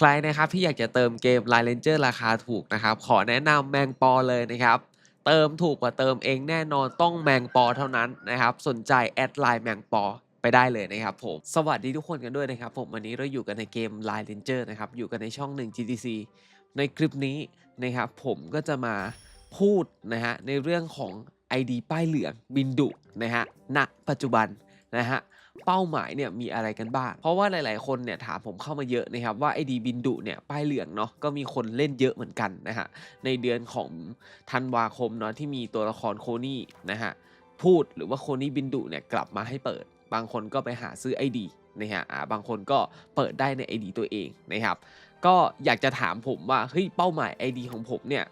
ใครนะครับที่อยากจะเติมเกม Line Ranger ราคาถูกนะครับ ขอแนะนำแมงปอเลยนะครับ เติมถูกกว่าเติมเองแน่นอนต้องแมงปอเท่านั้นนะครับ สนใจแอดไลน์แมงปอไปได้เลยนะครับผม สวัสดีทุกคนกันด้วยนะครับผม วันนี้เราอยู่กันในเกม Line Ranger นะครับ อยู่กันในช่อง 1 GTC ในคลิปนี้นะครับผมก็จะมาพูดนะฮะในเรื่องของ ID ป้ายเหลืองบินดุนะฮะณปัจจุบัน นะฮะเป้าหมายเนี่ยมีอะไรกันบ้าง เพราะว่าหลาย ๆ คนเนี่ยถามผมเข้ามาเยอะนะครับว่าไอดีบินดุเนี่ยป้ายเหลืองเนาะก็มีคนเล่นเยอะเหมือนกันนะฮะในเดือนของธันวาคมเนาะที่มีตัวละครโคนี่นะฮะพูดหรือว่าโคนี่บินดุเนี่ยกลับมาให้เปิด บางคนก็ไปหาซื้อ ID นะฮะบางคนก็เปิดได้ใน ID ตัวเองนะครับก็อยากจะถามผมว่าเฮ้ยเป้าหมาย ID ของผมเนี่ย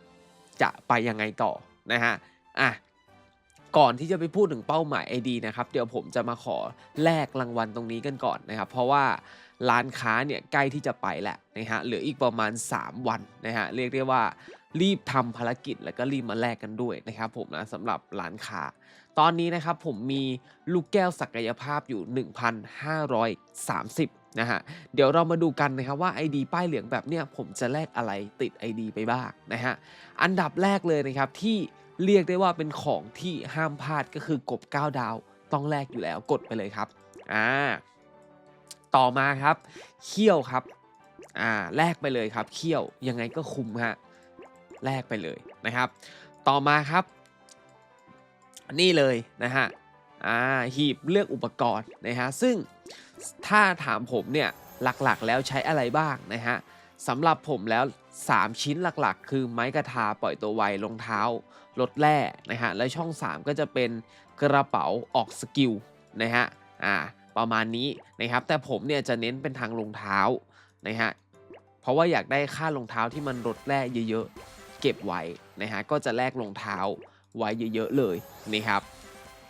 จะไปยังไงต่อนะฮะอะ ก่อนที่จะไปพูดถึงเป้าหมาย ID นะครับเดี๋ยวผมจะมาขอแลกรางวัลตรงนี้กันก่อนนะครับ เพราะว่าร้านค้าเนี่ยใกล้ที่จะไปแหละนะฮะเหลืออีกประมาณ 3 วันนะฮะเรียกได้ว่ารีบทำภารกิจแล้วก็รีบมาแลกกันด้วยนะครับผมนะสำหรับร้านค้า ตอนนี้นะครับผมมีลูกแก้วศักยภาพอยู่ 1,530นะฮะเดี๋ยวเรามาดูกันนะครับว่า ID ป้ายเหลืองแบบเนี้ยผมจะแลกอะไรติด ID ไปบ้างนะฮะอันดับแรกเลยนะครับที่ เรียกได้ว่าเป็นของที่ห้ามพลาดก็คือกบ 9 ดาวต้องแลกอยู่แล้วกดไปเลยครับอ่าต่อมาครับเขี้ยวครับอ่าแลกไปเลยครับเขี้ยวยังไงก็คุ้มฮะแลกไปเลยนะครับ ต่อมาครับ นี่เลยนะฮะอ่าหีบเลือกอุปกรณ์นะฮะซึ่งถ้าถามผมเนี่ยหลักๆแล้วใช้อะไรบ้างนะฮะ สำหรับผมแล้ว 3 ชิ้นหลักๆ คือไม้กระทาปล่อยตัวไวรองเท้าลดแร่นะฮะ และช่อง 3 ก็จะเป็นกระเป๋าออกสกิลนะฮะ อ่า ประมาณนี้นะครับ แต่ผมเนี่ยจะเน้นเป็นทางรองเท้านะฮะ เพราะว่าอยากได้ค่ารองเท้าที่มันลดแร่เยอะๆ เก็บไว้นะฮะ ก็จะแลกรองเท้าไว้เยอะๆเลยนะครับ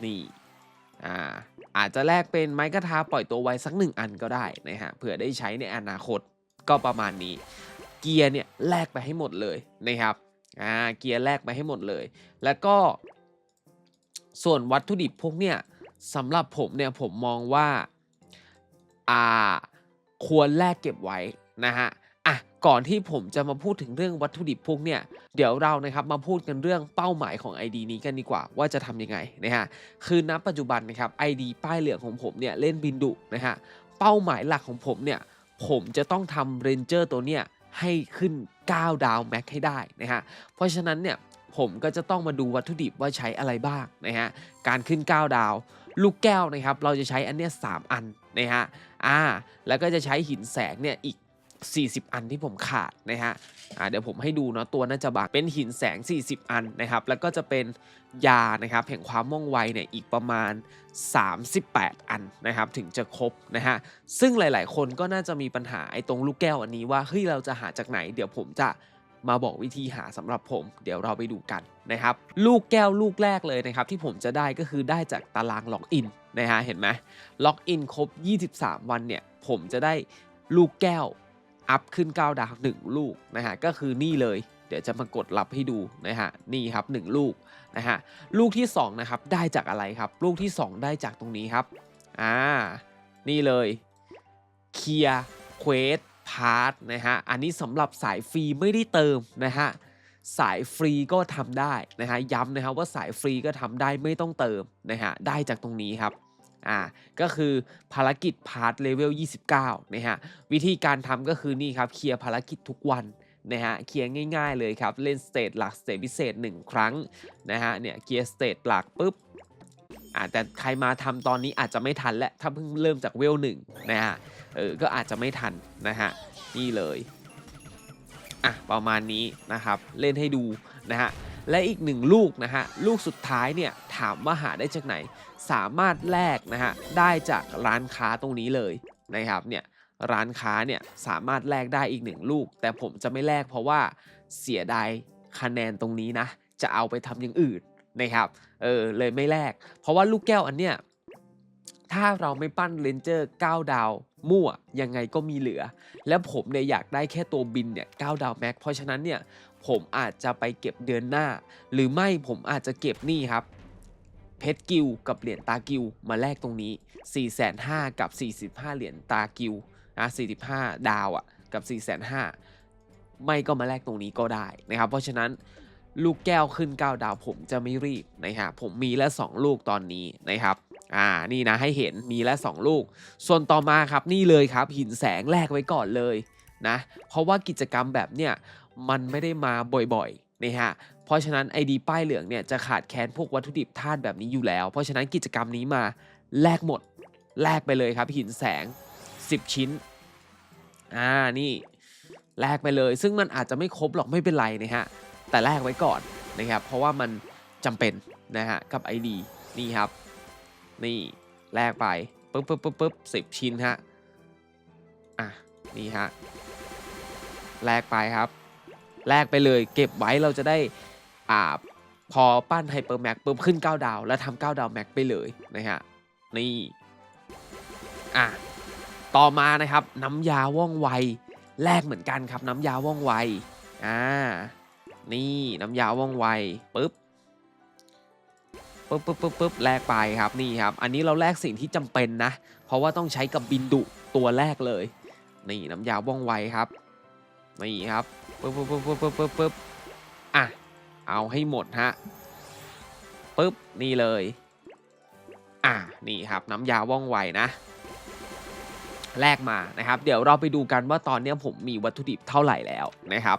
นี่ อ่า อาจจะแลกเป็นไม้กระทาปล่อยตัวไวสักหนึ่งอันก็ได้นะฮะ เผื่อได้ใช้ในอนาคต ก็ประมาณนี้ เกียร์เนี่ยแลกไปให้หมดเลยนะครับอ่าเกียร์แลกไปให้หมดเลย แล้วก็ ส่วนวัตถุดิบพวกเนี่ยสำหรับผมเนี่ยผมมองว่าอ่าควรแลกเก็บไว้นะฮะอะก่อนที่ผมจะมาพูดถึงเรื่องวัตถุดิบพวกเนี่ยเดี๋ยวเรานะครับมาพูดกันเรื่องเป้าหมายของ ID นี้กันดีกว่าว่าจะทำยังไงนะฮะคือณปัจจุบันนะครับ ID ป้ายเหลืองของผมเนี่ยเล่นบินดุนะฮะเป้าหมายหลักของผมเนี่ย ผมจะต้องทำเรนเจอร์ตัวเนี้ยให้ขึ้น 9 ดาวแม็กให้ได้นะฮะ เพราะฉะนั้นเนี่ยผมก็จะต้องมาดูวัตถุดิบว่าใช้อะไรบ้างนะฮะ การขึ้น 9 ดาว ลูกแก้วนะครับ เราจะใช้อันเนี้ย3อันนะฮะ อ่า แล้วก็จะใช้หินแสงเนี่ยอีก 40 อันที่ผมขาดนะฮะอ่าเดี๋ยวผมให้ดูเนาะตัวน่าจะบางเป็นหินแสง 40 อันนะครับ แล้วก็จะเป็นยานะครับแห่งความว่องไวเนี่ยอีกประมาณ 38 อันนะครับถึงจะครบนะฮะซึ่งหลาย ๆ คนก็น่าจะมีปัญหาไอ้ตรงลูกแก้วอันนี้ว่าเฮ้ยเราจะหาจากไหน เดี๋ยวผมจะมาบอกวิธีหาสำหรับผม เดี๋ยวเราไปดูกันนะครับ ลูกแก้วลูกแรกเลยนะครับ ที่ผมจะได้ก็คือได้จากตารางล็อกอินนะฮะเห็นไหมล็อกอินครบ 23 วันเนี่ย ผมจะได้ลูกแก้ว อัพขึ้น 9 ดาว1ลูกนะฮะก็คือนี่เลย เดี๋ยวจะมากดรับให้ดูนะฮะนี่ครับ 1 ลูกนะฮะลูกที่ 2 นะครับ ได้จากอะไรครับ ลูกที่ 2 ได้จากตรงนี้ครับอ่านี่เลยเคลียร์เควสพาร์ทนะฮะอันนี้สำหรับสายฟรีไม่ได้เติมนะฮะสายฟรีก็ทำได้นะฮะย้ำนะครับว่าสายฟรีก็ทำได้ไม่ต้องเติมนะฮะได้จากตรงนี้ครับ อ่าก็คือภารกิจพาร์ทเลเวล29นะฮะวิธีการทำก็คือนี่ครับเคลียร์ภารกิจทุกวันนะฮะเคลียร์ง่ายๆเลยครับ เล่นสเตจหลักสเตจพิเศษ 1 ครั้งนะฮะเนี่ยเคลียร์สเตจหลักปุ๊บอาจจะใครมาทำตอนนี้อาจจะไม่ทันและถ้าเพิ่งเริ่มจากเวลหนึ่งนะฮะเออก็อาจจะไม่ทันนะฮะนี่เลยอะประมาณนี้นะครับเล่นให้ดูนะฮะและอีกหนึ่งลูกนะฮะลูกสุดท้ายเนี่ย ถามว่าหาได้จากไหน สามารถแลกนะฮะได้จากร้านค้าตรงนี้เลยนะครับเนี่ยร้านค้าเนี่ยสามารถแลกได้อีกหนึ่งลูก แต่ผมจะไม่แลกเพราะว่าเสียดายคะแนนตรงนี้นะ จะเอาไปทำอย่างอื่นนะครับเออเลยไม่แลกเพราะว่าลูกแก้วอันเนี้ยถ้าเราไม่ปั้นเลนเจอร์9ดาวมั่วยังไงก็มีเหลือ แล้วผมเนี่ยอยากได้แค่ตัวบินเนี่ย9ดาวแม็กเพราะฉะนั้นเนี่ยผมอาจจะไปเก็บเดือนหน้า หรือไม่ผมอาจจะเก็บนี่ครับ เพชรกิลกับเหรียญตากิลมาแลกตรงนี้ 4 5 0 0 0กับ 45 เหรียญตากิลนะ45 ดาวอะ่ะกับ 4 5 0 0 0ไม่ก็มาแลกตรงนี้ก็ได้นะครับ เพราะฉะนั้นลูกแก้วขึ้น 9 ดาวผมจะไม่รีบนะครับผมมีแล้ว2ลูกตอนนี้นะครับอ่านี่นะให้เห็นมีแล้ว2ลูก ส่วนต่อมาครับนี่เลยครับ หินแสงแลกไว้ก่อนเลยนะเพราะว่ากิจกรรมแบบเนี้ยมันไม่ได้มาบ่อยๆนะฮะ เพราะฉะนั้น ID ป้ายเหลืองเนี่ยจะขาดแคลนพวกวัตถุดิบธาตุแบบนี้อยู่แล้ว เพราะฉะนั้นกิจกรรมนี้มาแลกหมดแลกไปเลยครับหินแสง 10 ชิ้นอ่านี่แลกไปเลย ซึ่งมันอาจจะไม่ครบหรอกไม่เป็นไรนะฮะแต่แลกไว้ก่อนนะครับเพราะว่ามันจำเป็นนะฮะกับ ID นี่ครับ นี่แลกไปปึ๊บปึ๊บปึ๊บปึ๊บสิบชิ้นฮะอะนี่ฮะแลกไปครับแลกไปเลย เก็บไว้เราจะได้ อ่าพอปั้นไฮเปอร์แม็กปุ๊บขึ้น 9 ดาว แล้วทำ9ดาวแม็กไปเลยนะฮะนี่อะต่อมานะครับน้ำยาว่องไวแลกเหมือนกันครับน้ำยาว่องไวอ่านี่น้ำยาว่องไวปุ๊บปุ๊บปุ๊บปุ๊บปุ๊บแลกไปครับนี่ครับ อันนี้เราแลกสิ่งที่จำเป็นนะ เพราะว่าต้องใช้กับบินดุตัวแรกเลย นี่น้ำยาว่องไวครับนี่ครับปึ๊บปึ๊บปึ๊บปึ๊บปึ๊บปึ๊บปึ๊บอะ เอาให้หมดฮะปึ๊บนี่เลย อะนี่ครับน้ำยาว่องไวนะแลกมานะครับ เดี๋ยวเราไปดูกันว่าตอนนี้ผมมีวัตถุดิบเท่าไหร่แล้วนะครับ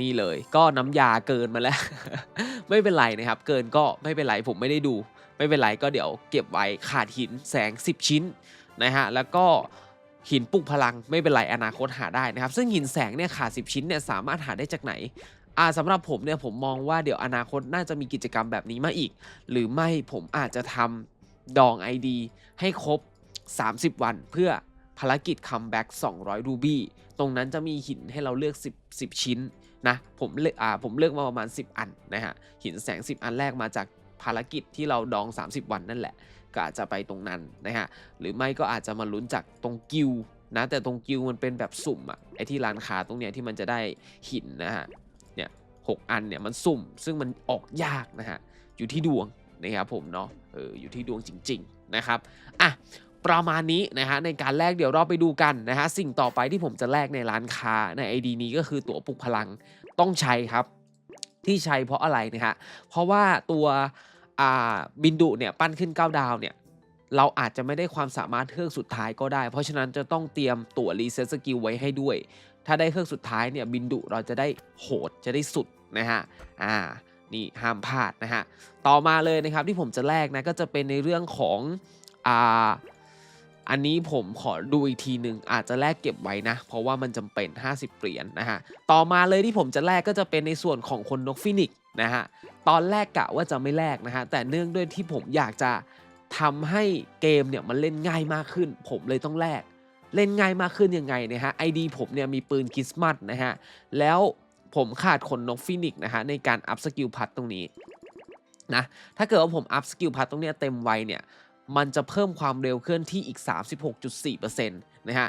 นี่เลยก็น้ำยาเกินมาแล้ว ไม่เป็นไรนะครับ เกินก็ไม่เป็นไรผมไม่ได้ดู ไม่เป็นไรก็เดี๋ยวเก็บไว้ขาดหินแสง 10 ชิ้นนะฮะแล้วก็หินปลุกพลังไม่เป็นไรอนาคตหาได้นะครับ ซึ่งหินแสงเนี่ยขาด 10 ชิ้นเนี่ยสามารถหาได้จากไหน อ่าสำหรับผมเนี่ยผมมองว่าเดี๋ยวอนาคตน่าจะมีกิจกรรมแบบนี้มาอีก หรือไม่ผมอาจจะทำดอง ID ให้ครบ 30 วันเพื่อภารกิจคัมแบ็ก200 รูบี้ ตรงนั้นจะมีหินให้เราเลือก 10 10 ชิ้นนะผมเลือกอ่าผมเลือกมาประมาณ 10 อันนะฮะ หินแสง 10 อันแรกมาจากภารกิจที่เราดอง 30 วันนั่นแหละ ก็อาจจะไปตรงนั้นนะฮะ หรือไม่ก็อาจจะมาลุ้นจากตรงกิวนะแต่ตรงกิวมันเป็นแบบสุ่มอะไอที่ร้านค้าตรงเนี้ยที่มันจะได้หินนะฮะ เนี่ยหกอันเนี่ยมันสุ่ม ซึ่งมันออกยากนะฮะ อยู่ที่ดวงนะครับผมเนาะเอออยู่ที่ดวงจริง ๆนะครับอะประมาณนี้นะฮะในการแลกเดี๋ยวเราไปดูกันนะฮะสิ่งต่อไปที่ผมจะแลกในร้านค้าใน ID นี้ก็คือตั๋วปลุกพลังต้องใช้ครับ ที่ใช้เพราะอะไรนะฮะเพราะว่าตัวอ่าบินดุเนี่ยปั้นขึ้น 9 ดาวเนี่ยเราอาจจะไม่ได้ความสามารถเครื่องสุดท้ายก็ได้ เพราะฉะนั้นจะต้องเตรียมตั๋วรีเซ็ตสกิลไว้ให้ด้วย ถ้าได้เครื่องสุดท้ายเนี่ยบินดุเราจะได้โหดจะได้สุดนะฮะอ่านี่ห้ามพลาดนะฮะต่อมาเลยนะครับที่ผมจะแลกนะก็จะเป็นในเรื่องของอ่าอันนี้ผมขอดูอีกทีหนึ่งอาจจะแลกเก็บไว้นะ เพราะว่ามันจำเป็น 50 เหรียญนนะฮะต่อมาเลยที่ผมจะแลกก็จะเป็นในส่วนของคนนกฟินิกซ์นะฮะตอนแรกกะว่าจะไม่แลกนะฮะแต่เนื่องด้วยที่ผมอยากจะทำให้เกมเนี่ยมันเล่นง่ายมากขึ้น ผมเลยต้องแลก เล่นง่ายมากขึ้นยังไงนะฮะไอดีผมเนี่ยมีปืนคริสต์มาสนะฮะแล้วผมขาดขนนกฟินิกซ์นะฮะในการอัพสกิลพัทตรงนี้นะถ้าเกิดว่าผมอัพสกิลพัทตรงเนี้ยเต็มไวเนี่ยมันจะเพิ่มความเร็วเคลื่อนที่อีก 36.4%นะฮะ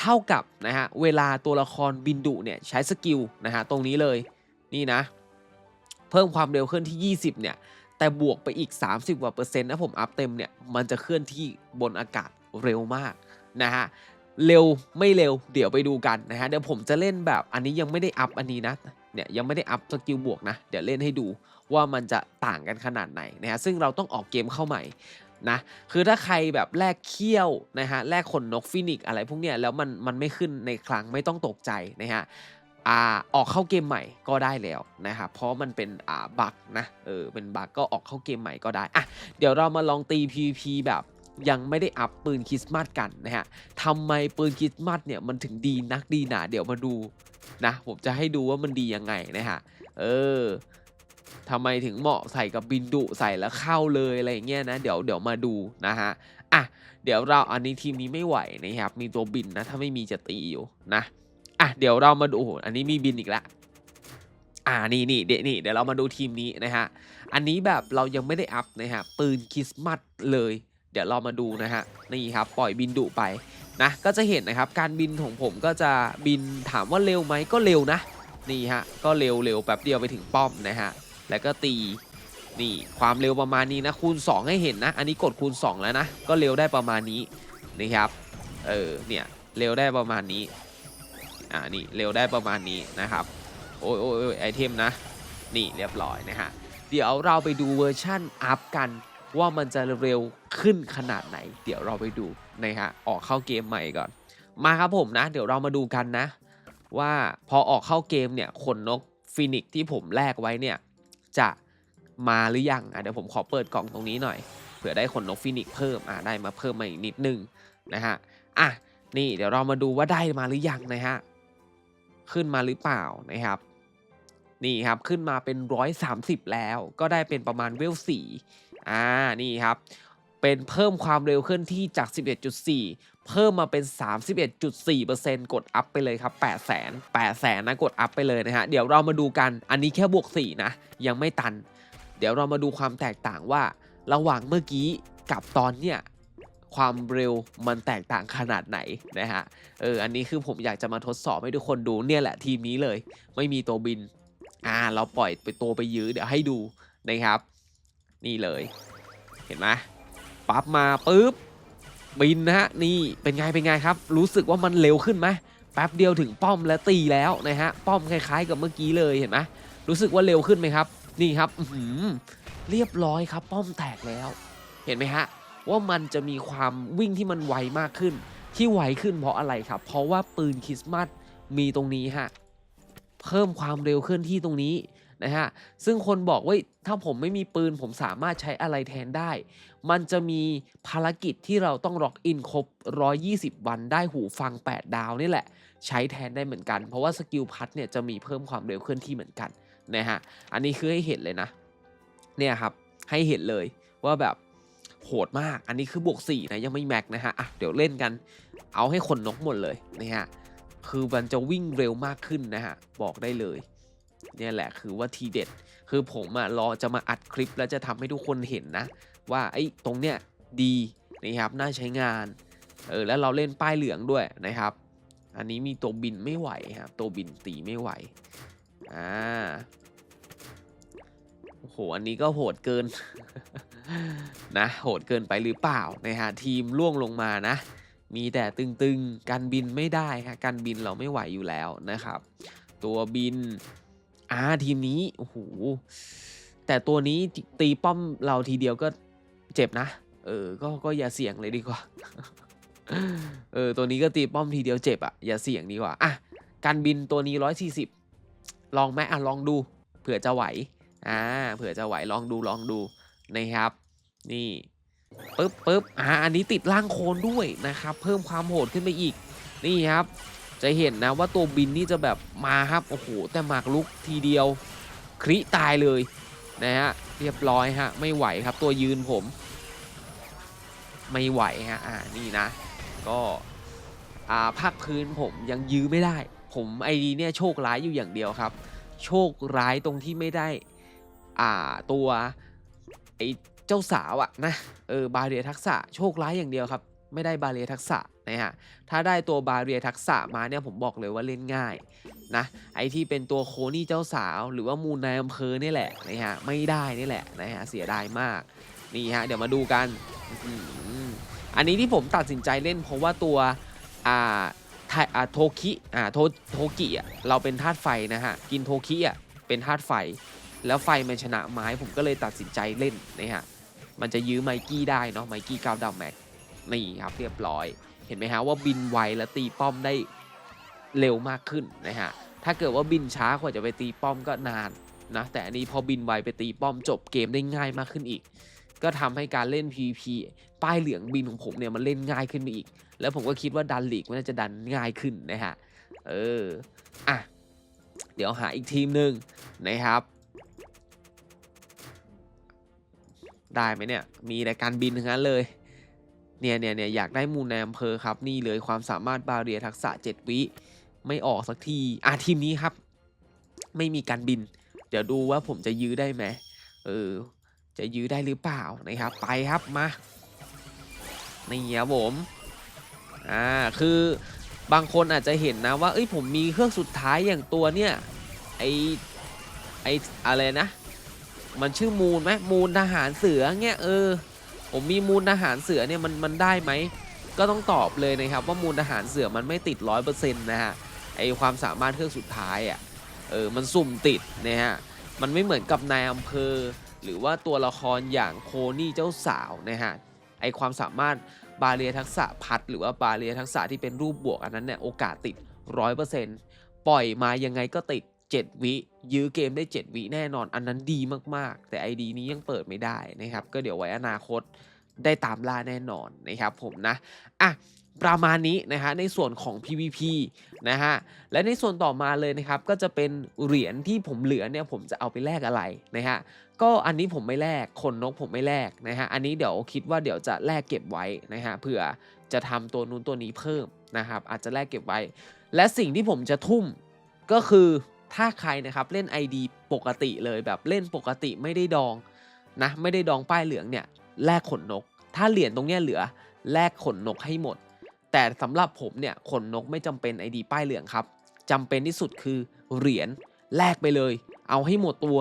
เท่ากับนะฮะเวลาตัวละครบินดุเนี่ยใช้สกิลนะฮะตรงนี้เลยนี่นะ เพิ่มความเร็วเคลื่อนที่ 20 เนี่ยแต่บวกไปอีก 30กว่าเปอร์เซ็นต์ถ้าผมอัพเต็มเนี่ยมันจะเคลื่อนที่บนอากาศเร็วมากนะฮะ เร็วไม่เร็วเดี๋ยวไปดูกันนะฮะเดี๋ยวผมจะเล่นแบบอันนี้ยังไม่ได้อัพอันนี้นะเนี่ยยังไม่ได้อัพสกิลบวกนะเดี๋ยวเล่นให้ดูว่ามันจะต่างกันขนาดไหนนะฮะซึ่งเราต้องออกเกมเข้าใหม่นะคือถ้าใครแบบแลกเขี้ยวนะฮะแลกขนนกฟินิกอะไรพวกเนี้ยแล้วมันมันไม่ขึ้นในครั้งไม่ต้องตกใจนะฮะอ่าออกเข้าเกมใหม่ก็ได้แล้วนะครับเพราะมันเป็นอ่าบักนะเออเป็นบักก็ออกเข้าเกมใหม่ก็ได้อะเดี๋ยวเรามาลองตี PVP แบบ ยังไม่ได้อัพปืนคริสต์มาสกันนะฮะทำไมปืนคริสต์มาสเนี่ยมันถึงดีนักดีหนาเดี๋ยวมาดูนะผมจะให้ดูว่ามันดียังไงนะฮะเออทำไมถึงเหมาะใส่กับบินดุใส่แล้วเข้าเลยอะไรอย่างเงี้ยนะเดี๋ยวเดี๋ยวมาดูนะฮะอะเดี๋ยวเราอันนี้ทีมนี้ไม่ไหวนะครับ มีตัวบินนะ ถ้าไม่มีจะตีอยู่นะอะเดี๋ยวเรามาดูอันนี้มีบินอีกแล้วอ่านี่นี่เดี๋ยวนี่เดี๋ยวเรามาดูทีมนี้นะฮะอันนี้แบบเรายังไม่ได้อัพนะฮะปืนคริสต์มาสเลย เดี๋ยวเรามาดูนะฮะนี่ครับปล่อยบินดุไปนะก็จะเห็นนะครับการบินของผมก็จะบินถามว่าเร็วไหมก็เร็วนะนี่ฮะก็เร็วเร็วแป๊บเดียวไปถึงป้อมนะฮะแล้วก็ตีนี่ความเร็วประมาณนี้นะคูณ 2 ให้เห็นนะ อันนี้กดคูณ 2 แล้วนะก็เร็วได้ประมาณนี้นี่ครับเออเนี่ยเร็วได้ประมาณนี้อ่านี่เร็วได้ประมาณนี้นะครับโอ้ยโอ้ยโอ้ยไอเทมนะนี่เรียบร้อยนะฮะเดี๋ยวเราไปดูเวอร์ชั่นอัพกัน ว่ามันจะเร็วขึ้นขนาดไหน เดี๋ยวเราไปดูนะฮะออกเข้าเกมใหม่ก่อน มาครับผมนะ เดี๋ยวเรามาดูกันนะ ว่าพอออกเข้าเกมเนี่ยขนนกฟินิกที่ผมแลกไว้เนี่ยจะมาหรือยังอะเดี๋ยวผมขอเปิดกล่องตรงนี้หน่อยเผื่อได้ขนนกฟินิกเพิ่มอะได้มาเพิ่มมาอีกนิดนึงนะฮะอะนี่เดี๋ยวเรามาดูว่าได้มาหรือยังนะฮะขึ้นมาหรือเปล่านะครับนี่ครับขึ้นมาเป็น 130 แล้วก็ได้เป็นประมาณเวล4 อ่านี่ครับ เป็นเพิ่มความเร็วเคลื่อนที่จาก 11.4 เพิ่มมาเป็น 31.4%กดอัพไปเลยครับ8 0 0 0 0 0 8 0 0 0นะกดอัพไปเลยนะฮะ เดี๋ยวเรามาดูกัน อันนี้แค่บวก 4 นะ ยังไม่ตัน เดี๋ยวเรามาดูความแตกต่างว่า ระหว่างเมื่อกี้กับตอนเนี้ยความเร็วมันแตกต่างขนาดไหนนะฮะ เออ อันนี้คือผมอยากจะมาทดสอบให้ทุกคนดูเนี่ยแหละทีมนี้เลย ไม่มีตัวบิน อ่า เราปล่อยไปตัวไปยื้อเดี๋ยวให้ดูนะครับ นี่เลย เห็นไหมปั๊บมาปุ๊บบินนะฮะนี่เป็นไงเป็นไงครับ รู้สึกว่ามันเร็วขึ้นไหมแป๊บเดียวถึงป้อมและตีแล้วนะฮะป้อมคล้ายๆ กับเมื่อกี้เลยเห็นไหมรู้สึกว่าเร็วขึ้นไหมครับ นี่ครับเรียบร้อยครับ ป้อมแตกแล้ว เห็นไหมฮะว่ามันจะมีความวิ่งที่มันไวมากขึ้น ที่ไวขึ้นเพราะอะไรครับ เพราะว่าปืนคริสต์มาสมีตรงนี้ฮะเพิ่มความเร็วเคลื่อนที่ตรงนี้ นะฮะซึ่งคนบอกว่าถ้าผมไม่มีปืนผมสามารถใช้อะไรแทนได้ มันจะมีภารกิจที่เราต้องล็อกอินครบ 120 วันได้หูฟัง 8 ดาวนี่แหละ ใช้แทนได้เหมือนกัน เพราะว่าสกิลพัทเนี่ยจะมีเพิ่มความเร็วเคลื่อนที่เหมือนกันนะฮะอันนี้คือให้เห็นเลยนะเนี่ยครับให้เห็นเลยว่าแบบโหดมาก อันนี้คือบวก4นะยังไม่แม็กนะฮะอะเดี๋ยวเล่นกัน เอาให้คนนกหมดเลยนะฮะคือมันจะวิ่งเร็วมากขึ้นนะฮะบอกได้เลย เนี่ยแหละคือว่าทีเด็ด คือผมอะรอจะมาอัดคลิปแล้วจะทำให้ทุกคนเห็นนะ ว่าไอ้ตรงเนี้ยดีนะครับน่าใช้งานเออแล้วเราเล่นป้ายเหลืองด้วยนะครับ อันนี้มีตัวบินไม่ไหวครับตัวบินตีไม่ไหวอ่าโอ้โหอันนี้ก็โหดเกินนะโหดเกินไปหรือเปล่านะฮะทีมล่วงลงมานะ มีแต่ตึงๆ การบินไม่ได้ฮะการบินเราไม่ไหวอยู่แล้วนะครับ ตัวบิน อ่าทีมนี้โอ้โหแต่ตัวนี้ตีป้อมเราทีเดียวก็เจ็บนะ เออ ก็ก็อย่าเสี่ยงเลยดีกว่า เออ ตัวนี้ก็ตีป้อมทีเดียวเจ็บอะอย่าเสี่ยงดีกว่า อะ การบินตัวนี้140ลองไหมอะ ลองดู เผื่อจะไหว อ่า เผื่อจะไหว ลองดู ลองดู นะครับ นี่ ปึ๊บปึ๊บอ่า อันนี้ติดล่างโคนด้วยนะครับ เพิ่มความโหดขึ้นไปอีก นี่ครับ จะเห็นนะว่าตัวบินนี่จะแบบมาครับโอ้โหแต่หมากลุกทีเดียวคริตายเลยนะฮะเรียบร้อยฮะไม่ไหวครับตัวยืนผม ไม่ไหวฮะอ่านี่นะ ก็อ่าภาคพื้นผมยังยื้อไม่ได้ ผมไอดีเนี่ยโชคร้ายอยู่อย่างเดียวครับ โชคร้ายตรงที่ไม่ได้อ่าตัวไอเจ้าสาวอะนะเออบาเรียทักษะโชคร้ายอย่างเดียวครับ ไม่ได้บาเรียทักษะ นะฮะ ถ้าได้ตัวบาเรียทักษะมาเนี่ยผมบอกเลยว่าเล่นง่ายนะ ไอที่เป็นตัวโคนี่เจ้าสาว หรือว่ามูนายอำเภอนี่แหละนะฮะ ไม่ได้นี่แหละนะฮะ เสียดายมาก นี่ฮะ เดี๋ยวมาดูกัน อันนี้ที่ผมตัดสินใจเล่นเพราะว่าตัวอ่าไทอ่าโทคิอ่าโทโทกิอะเราเป็นธาตุไฟนะฮะ กินโทคิอะเป็นธาตุไฟ แล้วไฟมันชนะไม้ผมก็เลยตัดสินใจเล่นนะฮะ มันจะยื้อไมกี้ได้เนาะไมกี้กาวดาวแม็กนี่ครับเรียบร้อย เห็นไหมฮะว่าบินไวและตีป้อมได้เร็วมากขึ้นนะฮะถ้าเกิดว่าบินช้ากว่าจะไปตีป้อมก็นานนะแต่อันนี้พอบินไวไปตีป้อมจบเกมได้ง่ายมากขึ้นอีก ก็ทำให้การเล่น PVP ป้ายเหลืองบินของผมเนี่ยมันเล่นง่ายขึ้นไปอีก แล้วผมก็คิดว่าดันลีกมันน่าจะดันง่ายขึ้นนะฮะเอออะเดี๋ยวหาอีกทีมหนึ่งนะครับ ได้ไหมเนี่ย มีรายการบินทั้งนั้นเลย เนี่ยเนี่ยเนี่ยอยากได้มูลในอำเภอครับ นี่เลยความสามารถบาเรียทักษะ 7 วิ ไม่ออกสักที อะทีมนี้ครับ ไม่มีการบิน เดี๋ยวดูว่าผมจะยื้อได้ไหมเออ จะยื้อได้หรือเปล่านะครับ ไปครับมานี่ครับผมอ่าคือบางคนอาจจะเห็นนะว่าเอ้ยผมมีเครื่องสุดท้ายอย่างตัวเนี่ยไอไออะไรนะ มันชื่อมูลไหมมูลทหารเสือเงี้ยเออ ผมมีมูลทหารเสือเนี่ยมันมันได้ไหมก็ต้องตอบเลยนะครับว่ามูลทหารเสือมันไม่ติดร้อยเปอร์เซ็นต์นะฮะไอความสามารถเครื่องสุดท้ายอะเออมันสุ่มติดนะฮะมันไม่เหมือนกับนายอำเภอ หรือว่าตัวละครอย่างโคนี่เจ้าสาวนะฮะไอความสามารถบาเรียทักษะพัดหรือว่าบาเรียทักษะที่เป็นรูปบวกอันนั้นเนี่ยโอกาสติดร้อยเปอร์เซ็นต์ปล่อยมายังไงก็ติด 7 วิ ยื้อเกมได้ 7 วิแน่นอน อันนั้นดีมากๆ แต่ ID นี้ยังเปิดไม่ได้นะครับ ก็เดี๋ยวไว้อนาคตได้ตามล่าแน่นอนนะครับผมนะอะประมาณนี้นะฮะในส่วนของ PVP นะฮะและในส่วนต่อมาเลยนะครับก็จะเป็นเหรียญที่ผมเหลือเนี่ยผมจะเอาไปแลกอะไรนะฮะก็อันนี้ผมไม่แลกขนนกผมไม่แลกนะฮะอันนี้เดี๋ยวคิดว่าเดี๋ยวจะแลกเก็บไว้นะฮะเผื่อจะทำตัวนู้นตัวนี้เพิ่มนะครับอาจจะแลกเก็บไว้ และสิ่งที่ผมจะทุ่มก็คือ ถ้าใครนะครับเล่น ID ปกติเลยแบบเล่นปกติไม่ได้ดองนะไม่ได้ดองป้ายเหลืองเนี่ยแลกขนนก ถ้าเหรียญตรงเนี้ยเหลือแลกขนนกให้หมด แต่สำหรับผมเนี่ยขนนกไม่จำเป็น ID ป้ายเหลืองครับจำเป็นที่สุดคือเหรียญแลกไปเลย เอาให้หมดตัว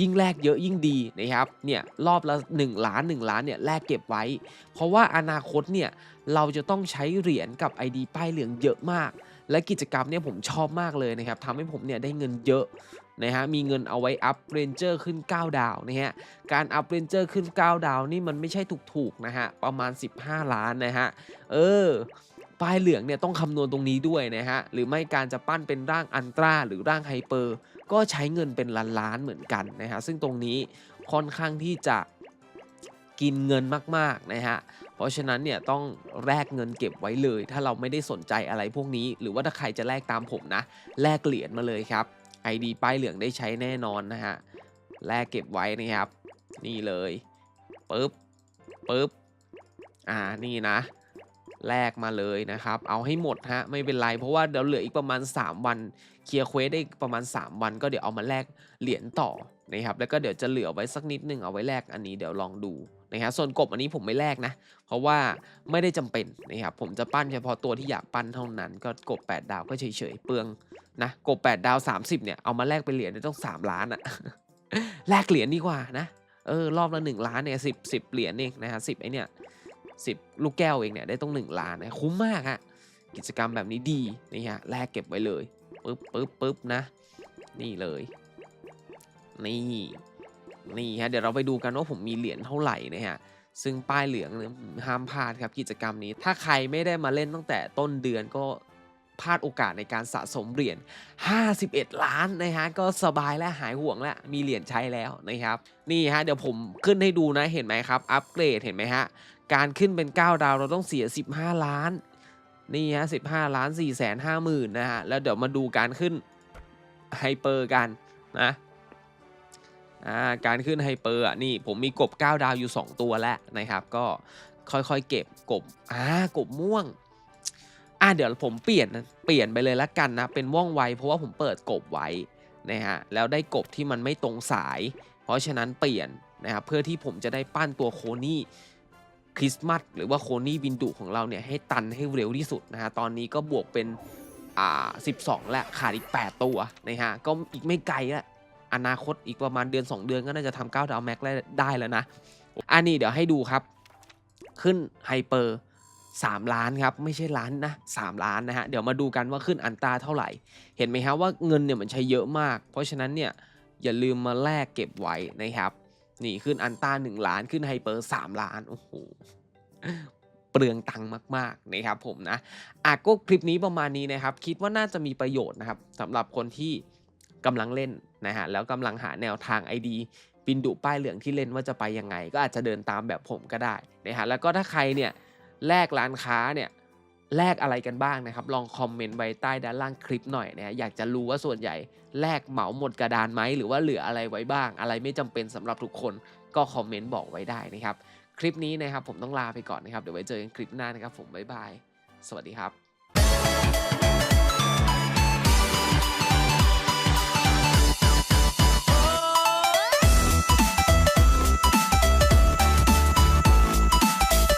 ยิ่งแลกเยอะยิ่งดีนะครับเนี่ยรอบละ 1 ล้าน 1 ล้านเนี่ยแลกเก็บไว้ เพราะว่าอนาคตเนี่ยเราจะต้องใช้เหรียญกับ ID ป้ายเหลืองเยอะมาก และกิจกรรมเนี่ยผมชอบมากเลยนะครับทำให้ผมเนี่ยได้เงินเยอะนะฮะมีเงินเอาไว้อัพเรนเจอร์ขึ้น 9 ดาวนะฮะการอัพเรนเจอร์ขึ้น 9 ดาวนี่มันไม่ใช่ถูกๆนะฮะประมาณ 15 ล้านนะฮะเออป้ายเหลืองเนี่ยต้องคำนวณตรงนี้ด้วยนะฮะหรือไม่การจะปั้นเป็นร่างอันตราหรือร่างไฮเปอร์ก็ใช้เงินเป็นล้านๆเหมือนกันนะฮะซึ่งตรงนี้ค่อนข้างที่จะ กินเงินมากๆนะฮะเพราะฉะนั้นเนี่ยต้องแลกเงินเก็บไว้เลย ถ้าเราไม่ได้สนใจอะไรพวกนี้ หรือว่าถ้าใครจะแลกตามผมนะแลกเหรียญมาเลยครับ ID ป้ายเหลืองได้ใช้แน่นอนนะฮะแลกเก็บไว้นะครับ นี่เลยปึ๊บปึ๊บอ่านี่นะแลกมาเลยนะครับ เอาให้หมดฮะ ไม่เป็นไร เพราะว่าเดี๋ยวเหลืออีกประมาณ 3 วัน เคลียร์เควสได้ประมาณ 3 วัน ก็เดี๋ยวเอามาแลกเหรียญต่อนะครับ แล้วก็เดี๋ยวจะเหลือไว้สักนิดนึงเอาไว้แลกอันนี้เดี๋ยวลองดู นะฮะส่วนกบอันนี้ผมไม่แลกนะ เพราะว่าไม่ได้จำเป็นนะครับผมจะปั้นเฉพาะตัวที่อยากปั้นเท่านั้น ก็กบ 8 ดาวก็เฉยๆเปลืองนะกบ 8 ดาว 30เนี่ยเอามาแลกเป็นเหรียญต้อง 3 ล้านอะแลกเหรียญดีกว่านะเออรอบละ1ล้านเนี่ยสิบสิบเหรียญเองนะฮะสิบไอเนี่ยสิบลูกแก้วเองเนี่ยได้ต้อง 1 ล้านนะคุ้มมากฮะกิจกรรมแบบนี้ดีนี่ฮะแลกเก็บไว้เลยปึ๊บปึ๊บปึ๊บนะ นี่เลย นี่ นี่ฮะเดี๋ยวเราไปดูกันว่าผมมีเหรียญเท่าไหร่นะฮะซึ่งป้ายเหลืองห้ามพลาดครับกิจกรรมนี้ ถ้าใครไม่ได้มาเล่นตั้งแต่ต้นเดือนก็พลาดโอกาสในการสะสมเหรียญ 51 ล้านนะฮะ ก็สบายและหายห่วงแล้ว มีเหรียญใช้แล้วนะครับ นี่ฮะ เดี๋ยวผมขึ้นให้ดูนะ เห็นไหมครับ อัปเกรด เห็นไหมฮะ การขึ้นเป็น 9 ดาว เราต้องเสีย 15 ล้าน นี่ฮะ 15 ล้าน4แสนห้าหมื่นนะฮะ แล้วเดี๋ยวมาดูการขึ้นไฮเปอร์กันนะ การขึ้นไฮเปอร์อะนี่ผมมีกบ 9 ดาวอยู่ 2 ตัวแล้วนะครับ ก็ค่อยๆเก็บกบอ่ากบม่วงอ่าเดี๋ยวผมเปลี่ยนเปลี่ยนไปเลยละกันนะ เป็นว่องไว เพราะว่าผมเปิดกบไว้นะฮะแล้วได้กบที่มันไม่ตรงสาย เพราะฉะนั้นเปลี่ยนนะครับเพื่อที่ผมจะได้ปั้นตัวโคนี่คริสต์มาสหรือว่าโคนี่วินดุของเราเนี่ยให้ตันให้เร็วที่สุดนะฮะตอนนี้ก็บวกเป็นอ่า12 และขาดอีก 8 ตัวนะฮะก็อีกไม่ไกลละ อนาคตอีกประมาณเดือน 2 เดือนก็น่าจะทำ9ดาวแม็กได้แล้วนะอันนี้เดี๋ยวให้ดูครับ ขึ้นไฮเปอร์3ล้านครับ ไม่ใช่ล้านนะ3ล้านนะฮะ เดี๋ยวมาดูกันว่าขึ้นอันตราเท่าไหร่ เห็นไหมครับว่าเงินเนี่ยมันใช้เยอะมาก เพราะฉะนั้นเนี่ยอย่าลืมมาแลกเก็บไว้นะครับ นี่ขึ้นอันต้า1ล้านขึ้นไฮเปอร์3ล้านโอ้โหเปปลืองตังค์มากๆนะครับผมนะอะก็คลิปนี้ประมาณนี้นะครับ คิดว่าน่าจะมีประโยชน์นะครับสำหรับคนที่ กำลังเล่นนะฮะแล้วกำลังหาแนวทาง ID ปินดุป้ายเหลืองที่เล่นว่าจะไปยังไง ก็อาจจะเดินตามแบบผมก็ได้นะฮะแล้วก็ถ้าใครเนี่ยแลกร้านค้าเนี่ยแลกอะไรกันบ้างนะครับ ลองคอมเมนต์ไว้ใต้ด้านล่างคลิปหน่อยนะฮะอยากจะรู้ว่าส่วนใหญ่แลกเหมาหมดกระดานไหมหรือว่าเหลืออะไรไว้บ้าง อะไรไม่จำเป็นสำหรับทุกคนก็คอมเมนต์บอกไว้ได้นะครับ คลิปนี้นะครับผมต้องลาไปก่อนนะครับ เดี๋ยวไว้เจอกันคลิปหน้านะครับผมบ๊ายบาย สวัสดีครับ